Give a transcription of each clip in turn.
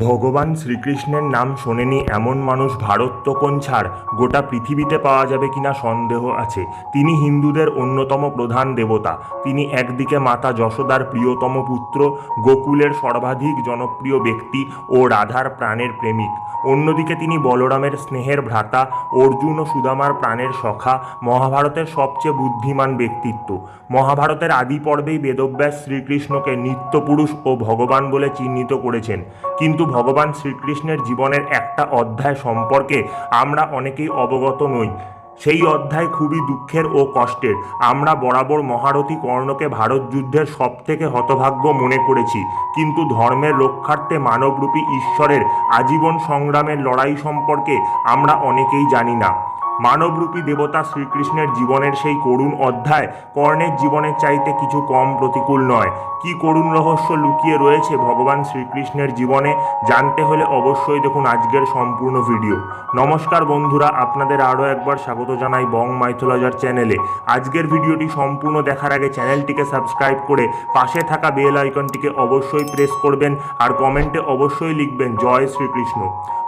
ভগবান শ্রীকৃষ্ণের নাম শোনেনি এমন মানুষ ভারত তো কোন ছাড়? গোটা পৃথিবীতে পাওয়া যাবে কিনা সন্দেহ আছে। তিনি হিন্দুদের অন্যতম প্রধান দেবতা। তিনি একদিকে মাতা যশোদার প্রিয়তম পুত্র, গোকুলের সর্বাধিক জনপ্রিয় ব্যক্তি ও রাধার প্রাণের প্রেমিক। অন্যদিকে তিনি বলরামের স্নেহের ভ্রাতা, অর্জুন ও সুদামার প্রাণের সখা, মহাভারতের সবচেয়ে বুদ্ধিমান ব্যক্তিত্ব। মহাভারতের আদি পর্বেই বেদব্যাস শ্রীকৃষ্ণকে নিত্যপুরুষ ও ভগবান বলে চিহ্নিত করেছেন। কিন্তু ভগবান শ্রীকৃষ্ণের জীবনের একটা অধ্যায় সম্পর্কে আমরা অনেকেই অবগত নই। সেই অধ্যায় খুবই দুঃখের ও কষ্টের। আমরা বরাবর মহারথী কর্ণকে ভারত যুদ্ধের সব থেকে হতভাগ্য মনে করেছি। কিন্তু ধর্মের রক্ষার্থে মানবরূপী ঈশ্বরের আজীবন সংগ্রামের লড়াই সম্পর্কে আমরা অনেকেই জানি না। মানবরূপী দেবতা শ্রীকৃষ্ণের জীবনের সেই করুণ অধ্যায় কর্ণের জীবনের চাইতে কিছু কম প্রতিকূল নয়। কি করুণ রহস্য লুকিয়ে রয়েছে ভগবান শ্রীকৃষ্ণের জীবনে জানতে হলে অবশ্যই দেখুন আজকের সম্পূর্ণ ভিডিও। নমস্কার বন্ধুরা, আপনাদের আরও একবার স্বাগত জানাই বং মাইথোলজার চ্যানেলে। আজকের ভিডিওটি সম্পূর্ণ দেখার আগে চ্যানেলটিকে সাবস্ক্রাইব করে পাশে থাকা বেল আইকনটিকে অবশ্যই প্রেস করবেন আর কমেন্টে অবশ্যই লিখবেন, জয় শ্রীকৃষ্ণ।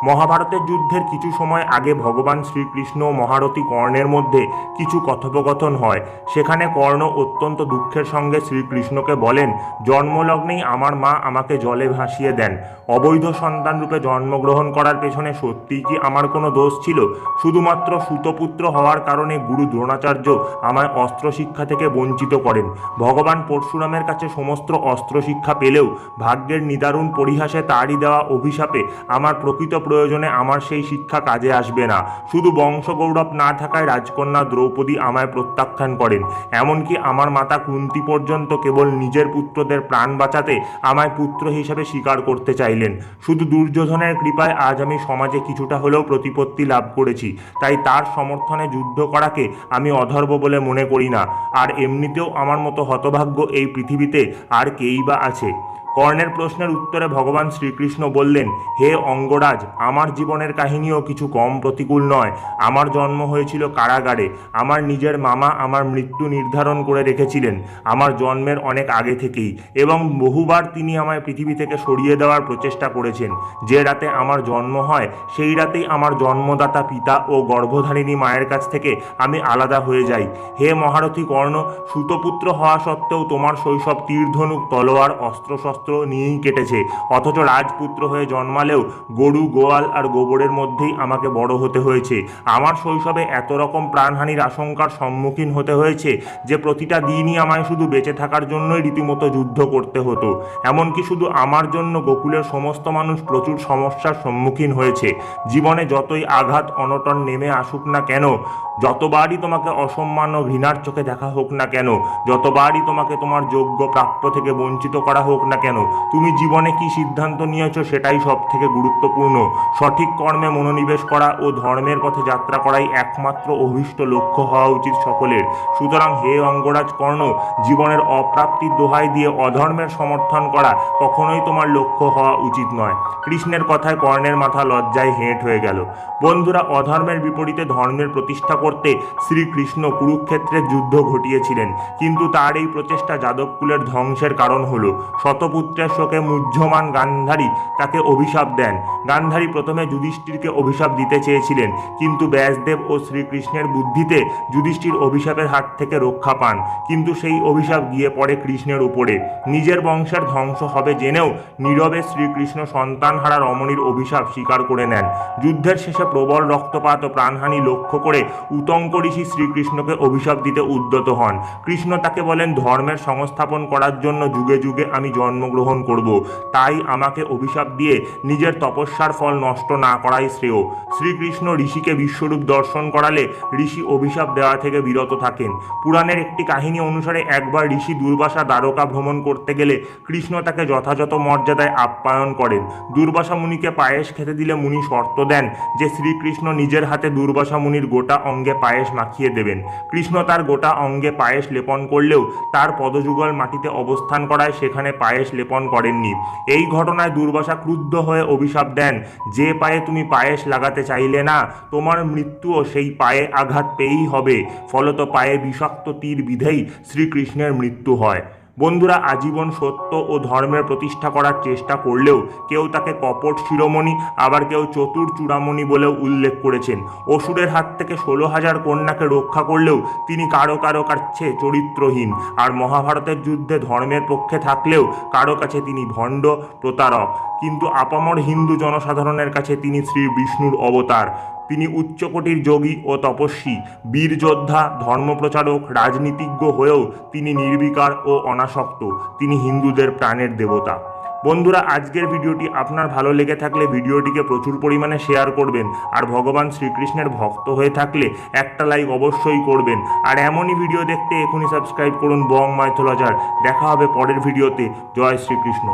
মহাভারতের যুদ্ধের কিছু সময় আগে ভগবান শ্রীকৃষ্ণ মহারথী কর্ণের মধ্যে কিছু কথোপকথন হয়। সেখানে কর্ণ অত্যন্ত দুঃখের সঙ্গে শ্রীকৃষ্ণকে বলেন, জন্মলগ্নেই আমার মা আমাকে জলে ভাসিয়ে দেন। অবৈধ সন্তান রূপে জন্মগ্রহণ করার পেছনে সত্যিই কি আমার কোনো দোষ ছিল? শুধুমাত্র সুতপুত্র হওয়ার কারণে গুরু দ্রোণাচার্য আমায় অস্ত্র শিক্ষা থেকে বঞ্চিত করেন। ভগবান পরশুরামের কাছে সমস্ত অস্ত্র শিক্ষা পেলেও ভাগ্যের নিদারুণ পরিহাসে তারই দেওয়া অভিশাপে আমার প্রকৃত প্রয়োজনে আমার সেই শিক্ষা কাজে আসবে না। শুধু বংশগৌরব না থাকায় রাজকন্যা দ্রৌপদী আমায় প্রত্যাখ্যান করেন। এমনকি আমার মাতা কুন্তি পর্যন্ত কেবল নিজের পুত্রদের প্রাণ বাঁচাতে আমায় পুত্র হিসেবে স্বীকার করতে চাইলেন। শুধু দুর্যোধনের কৃপায় আজ আমি সমাজে কিছুটা হলেও প্রতিপত্তি লাভ করেছি। তাই তার সমর্থনে যুদ্ধ করাকে আমি অধর্ব বলে মনে করি না। আর এমনিতেও আমার মতো হতভাগ্য এই পৃথিবীতে আর কেই বা আছে। কর্ণের প্রশ্নের উত্তরে ভগবান শ্রীকৃষ্ণ বললেন, হে অঙ্গরাজ, আমার জীবনের কাহিনীও কিছু কম প্রতিকূল নয়। আমার জন্ম হয়েছিল কারাগারে। আমার নিজের মামা আমার মৃত্যু নির্ধারণ করে রেখেছিলেন। আমার জন্মের অনেক আগে থেকেই। এবং বহুবার তিনি আমায় পৃথিবী থেকে সরিয়ে দেওয়ার প্রচেষ্টা করেছেন। যে রাতে আমার জন্ম হয়, সেই রাতেই আমার জন্মদাতা পিতা ও গর্ভধারিণী মায়ের কাছ থেকে আমি আলাদা হয়ে যাই। হে মহারথী কর্ণ, সুতপুত্র হওয়া সত্ত্বেও তোমার শৈশব তীরধনুক তলোয়ার, অস্ত্রশস্ত্র নিয়েই কেটেছে। অথচ রাজপুত্র হয়ে জন্মালেও গরু, গোয়াল আর গোবরের মধ্যেই আমাকে বড় হতে হয়েছে। আমার শৈশবে এত রকম প্রাণহানির আশঙ্কার সম্মুখীন হতে হয়েছে যে প্রতিটা দিনই আমায় শুধু বেঁচে থাকার জন্যই রীতিমতো যুদ্ধ করতে হতো। এমনকি শুধু আমার জন্য গোকুলের সমস্ত মানুষ প্রচুর সমস্যার সম্মুখীন হয়েছে। জীবনে যতই আঘাত, অনটন নেমে আসুক না কেন যতবারই তোমাকে অসম্মান ও ঘৃণার চোখে দেখা হোক না কেন, যতবারই তোমাকে তোমার যোগ্য প্রাপ্য থেকে বঞ্চিত করা হোক না কেন, তুমি জীবনে কি সিদ্ধান্ত নিয়েছো সেটাই সব থেকে গুরুত্বপূর্ণ। সঠিক কর্মে মনোনিবেশ করা ও ধর্মের পথে যাত্রা করাই একমাত্র অভীষ্ট লক্ষ্য হওয়া উচিত সকলের। সুতরাং হে অঙ্গরাজ কর্ণ, জীবনের অপ্রাপ্তির দোহাই দিয়ে অধর্মের সমর্থন করা কখনোই তোমার লক্ষ্য হওয়া উচিত নয়। কৃষ্ণের কথায় কর্ণের মাথা লজ্জায় হেঁট হয়ে গেল। বন্ধুরা, অধর্মের বিপরীতে ধর্মের প্রতিষ্ঠা করতে শ্রীকৃষ্ণ কুরুক্ষেত্রের যুদ্ধ ঘটিয়েছিলেন। কিন্তু তার এই প্রচেষ্টা যাদবকুলের ধ্বংসের কারণ হলো, শতপুত্রের শোকে মুহ্যমান গান্ধারী তাকে অভিশাপ দেন। গান্ধারী প্রথমে যুধিষ্ঠিরকে অভিশাপ দিতে চেয়েছিলেন, কিন্তু ব্যাসদেব ও শ্রীকৃষ্ণের বুদ্ধিতে যুধিষ্ঠির অভিশাপের হাত থেকে রক্ষা পান। কিন্তু সেই অভিশাপ গিয়ে পড়ে কৃষ্ণের উপরে। নিজের বংশের ধ্বংস হবে জেনেও নীরবে শ্রীকৃষ্ণ সন্তানহারা রমণীর অভিশাপ স্বীকার করে নেন। যুদ্ধের শেষে প্রবল রক্তপাত ও প্রাণহানি লক্ষ্য করে উতঙ্ক ঋষি শ্রীকৃষ্ণকে অভিশাপ দিতে উদ্যত হন। কৃষ্ণ তাকে বলেন, ধর্মের সংস্থাপন করার জন্য যুগে যুগে আমি জন্মগ্রহণ করব। তাই আমাকে অভিশাপ দিয়ে নিজের তপস্যার ফল নষ্ট না করাই শ্রেয় শ্রীকৃষ্ণ ঋষিকে বিশ্বরূপ দর্শন করালে ঋষি অভিশাপ দেওয়া থেকে বিরত থাকেন। পুরাণের একটি কাহিনী অনুসারে একবার ঋষি দুর্বাসা দ্বারকা ভ্রমণ করতে গেলে কৃষ্ণ তাকে যথাযথ মর্যাদায় আপ্যায়ন করেন। দুর্বাসা মুনিকে পায়েস খেতে দিলে মুনি শর্ত দেন যে, শ্রীকৃষ্ণ নিজের হাতে দুর্বাসা মুনির গোটা অঙ্গে পায়েস মাখিয়ে দেবেন। কৃষ্ণ তার গোটা অঙ্গে পায়েস লেপন করলেও তার পদযুগল মাটিতে অবস্থান করায় সেখানে পায়েস লেপন করেননি। এই ঘটনায় দুর্বাসা ক্রুদ্ধ হয়ে অভিশাপ দেন, যে পায়ে তুমি পায়েস লাগাতে চাইলে না, তোমার মৃত্যুও সেই পায়ে আঘাত পেয়েই হবে। ফলত পায়ে বিষাক্ত তীর বিধেই শ্রীকৃষ্ণের মৃত্যু হয়। বন্ধুরা, আজীবন সত্য ও ধর্মের প্রতিষ্ঠা করার চেষ্টা করলেও কেউ তাকে কপট শিরোমণি, আবার কেউ চতুর চূড়ামণি বলেও উল্লেখ করেছেন। অসুরের হাত থেকে ষোলো হাজার কন্যাকে রক্ষা করলেও তিনি কারও কারও কাছে চরিত্রহীন। আর মহাভারতের যুদ্ধে ধর্মের পক্ষে থাকলেও কারও কাছে তিনি ভণ্ড, প্রতারক। কিন্তু আপামর হিন্দু জনসাধারণের কাছে তিনি শ্রী বিষ্ণুর অবতার। তিনি উচ্চকোটির যোগী ও তপস্বী, বীর যোদ্ধা, ধর্মপ্রচারক, রাজনীতিজ্ঞ হয়েও তিনি নির্বিকার ও অনাসক্ত। তিনি হিন্দুদের প্রাণের দেবতা। বন্ধুরা, আজকের ভিডিওটি আপনার ভালো লেগে থাকলে ভিডিওটিকে প্রচুর পরিমাণে শেয়ার করবেন আর ভগবান শ্রীকৃষ্ণের ভক্ত হয়ে থাকলে একটা লাইক অবশ্যই করবেন। আর এমনই ভিডিও দেখতে এখনই সাবস্ক্রাইব করুন বং মাইথোলজার। দেখা হবে পরের ভিডিওতে। জয় শ্রীকৃষ্ণ।